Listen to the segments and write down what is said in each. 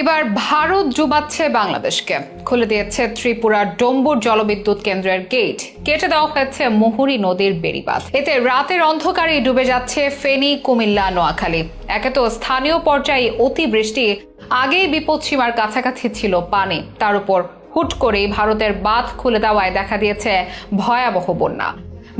এবার ভারত ডুবাচ্ছে বাংলাদেশকে। খুলে দিয়েছে ত্রিপুরার ডম্বুর জলবিদ্যুৎ কেন্দ্রের গেট। কেটে দেওয়া হয়েছে মুহুরী নদীর বেড়িবাঁধ। এতে রাতের অন্ধকারে ডুবে যাচ্ছে ফেনী, কুমিল্লা, নোয়াখালী। একে তো স্থানীয় পর্যায়ে অতিবৃষ্টি, আগেই বিপদসীমার কাছাকাছি ছিল পানি। তার উপর হুট করেই ভারতের বাঁধ খুলে দেওয়ায় দেখা দিয়েছে ভয়াবহ বন্যা।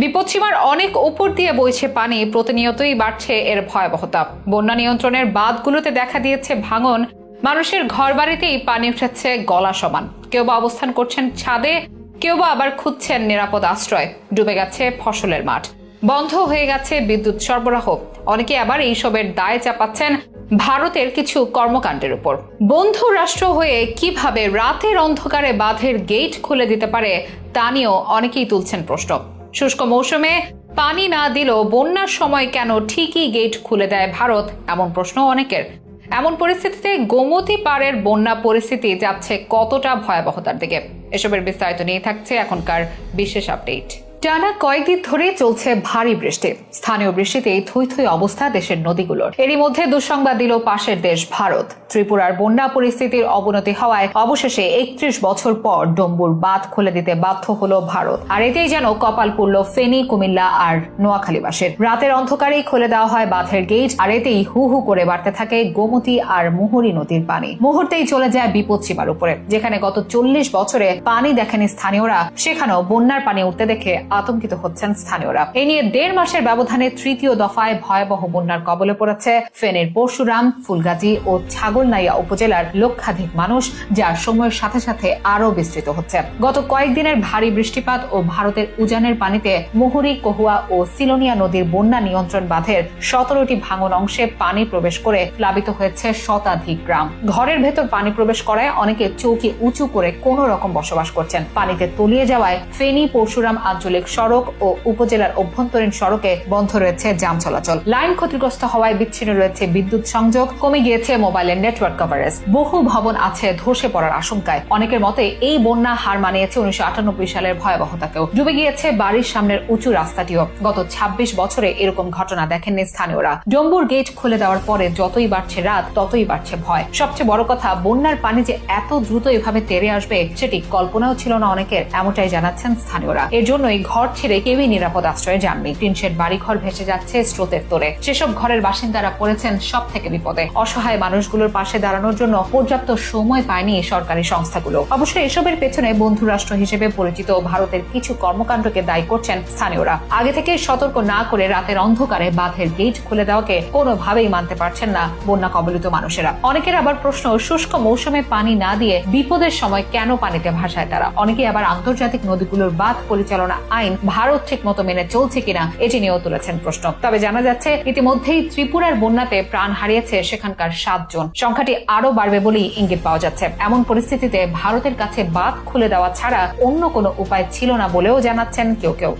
বিপদসীমার অনেক উপর দিয়ে বইছে পানি, প্রতিনিয়তই বাড়ছে এর ভয়াবহতা। বন্যা নিয়ন্ত্রণের বাঁধগুলোতে দেখা দিয়েছে ভাঙন মানুষের ঘর বাড়িতেই পানি উঠেছে গলা সমান। কেউ বা অবস্থান করছেন ছাদে, কেউ বা আবার খুঁজছেন নিরাপদ আশ্রয়। ডুবে গেছে ফসলের মাঠ। বন্ধ হয়ে গেছে বিদ্যুৎ সরবরাহ। অনেকে আবার এইসবের দায় চাপাচ্ছেন ভারতের কিছু কর্মকাণ্ডের উপর। বন্ধু রাষ্ট্র হয়ে কীভাবে রাতের অন্ধকারে বাঁধের গেট খুলে দিতে পারে, তা নিয়েও অনেকেই তুলছেন প্রশ্ন। শুষ্ক মৌসুমে পানি না দিলেও বন্যার সময় কেন ঠিকই গেট খুলে দেয় ভারত, এমন প্রশ্ন অনেকের। এমন পরিস্থিতিতে গোমতী পাড়ের বন্যা পরিস্থিতি যাচ্ছে কতটা ভয়াবহতার দিকে। এসবের বিস্তারিত নিয়ে থাকছে এখনকার বিশেষ আপডেট। টানা কয়েকদিন ধরে চলছে ভারী বৃষ্টি। স্থানীয় বৃষ্টিতে এই থই থই অবস্থা দেশের নদীগুলোর। এরই মধ্যে দুঃসংবাদ দিল পাশের দেশ ভারত। ত্রিপুরার বন্যা পরিস্থিতির অবনতি হওয়ায় অবশেষে একত্রিশ বছর পর ডম্বুর বাঁধ খুলে দিতে বাধ্য হলো ভারত। আর এতেই যেন কপাল পড়ল ফেনী, কুমিল্লা আর নোয়াখালীবাসীর। রাতের অন্ধকারেই খুলে দেওয়া হয় বাঁধের গেট আর এতেই হু হু করে বাড়তে থাকে গোমতী আর মুহুরী নদীর পানি। মুহূর্তেই চলে যায় বিপদ সীমার উপরে, যেখানে গত চল্লিশ বছরে পানি দেখেনি স্থানীয়রা। সেখানেও বন্যার পানি উঠতে দেখে আতঙ্কিত হচ্ছেন স্থানীয়রা। এ নিয়ে দেড় মাসের ব্যবধানে তৃতীয় দফায় ভয়াবহ বন্যার কবলে পড়েছে ফেনের পরশুরাম, ফুলগাজী ও ছাগলনাইয়া উপজেলার লক্ষাধিক মানুষ যা সময়ের সাথে সাথে আরও বিস্তৃত হচ্ছে। গত কয়েকদিনের ভারী বৃষ্টিপাত ও ভারতের উজানের পানিতে মুহুরী, কহুয়া ও সিলোনিয়া নদীর বন্যা নিয়ন্ত্রণ বাঁধের সতেরোটি ভাঙন অংশে পানি প্রবেশ করে প্লাবিত হয়েছে শতাধিক গ্রাম। ঘরের ভেতর পানি প্রবেশ করায় অনেকে চৌকি উঁচু করে কোনো রকম বসবাস করছেন। পানিতে তলিয়ে যাওয়ায় ফেনী, পরশুরাম আঞ্চলিক সড়ক ও উপজেলার অভ্যন্তরীণ সড়কে বন্ধ রয়েছে যান চলাচল। লাইন ক্ষতিগ্রস্ত হওয়ায় বিচ্ছিন্ন রয়েছে বিদ্যুৎ সংযোগ, কমে গিয়েছে মোবাইলের নেটওয়ার্ক কভারেজ। বহু ভবন আছে ধসে পড়ার আশঙ্কায়। অনেকের মতে এই বন্যা হার মানিয়েছে উনিশশো আটানব্বই সালের ভয়াবহতাকেও। ডুবে গিয়েছে বাড়ির সামনের উঁচু রাস্তাটিও। গত ২৬ বছরে এরকম ঘটনা দেখেননি স্থানীয়রা। ডম্বুর গেট খুলে দেওয়ার পরে যতই বাড়ছে রাত, ততই বাড়ছে ভয়। সবচেয়ে বড় কথা, বন্যার পানি যে এত দ্রুত এভাবে তেরে আসবে, সেটি কল্পনাও ছিল না অনেকের, এমনটাই জানাচ্ছেন স্থানীয়রা। এর জন্যই ঘর ছেড়ে কেউই নিরাপদ আশ্রয়ে যাননি। টিনশেড বাড়িঘর ভেসে যাচ্ছে স্রোতের তোরে। সেসব ঘরের বাসিন্দারা পড়েছেন সব থেকে বিপদে। অসহায় মানুষগুলোর পাশে দাঁড়ানোর জন্য পর্যাপ্ত সময় পায়নি সরকারি সংস্থাগুলো। অবশ্য এসবের পেছনে বন্ধু রাষ্ট্র হিসেবে পরিচিত ভারতের কিছু কর্মকাণ্ডকে দায়ী করছেন স্থানীয়রা। আগে থেকে সতর্ক না করে রাতের অন্ধকারে বাঁধের গেট খুলে দেওয়াকে কোনোভাবেই মানতে পারছেন না বন্যা কবলিত মানুষেরা। অনেকের আবার প্রশ্ন, শুষ্ক মৌসুমে পানি না দিয়ে বিপদের সময় কেন পানিতে ভাসায় তারা? অনেকে আবার আন্তর্জাতিক নদীগুলোর বাঁধ পরিচালনা আইন ভারত ঠিক মতো মেনে চলছে কিনা এটি নিয়েও তুলেছেন প্রশ্ন। তবে জানা যাচ্ছে, ইতিমধ্যেই ত্রিপুরার বন্যাতে প্রাণ হারিয়েছে সেখানকার সাতজন। সংখ্যাটি আরও বাড়বে বলেই ইঙ্গিত পাওয়া যাচ্ছে। এমন পরিস্থিতিতে ভারতের কাছে বাদ খুলে দেওয়া ছাড়া অন্য কোনো উপায় ছিল না বলেও জানাচ্ছেন কেউ কেউ।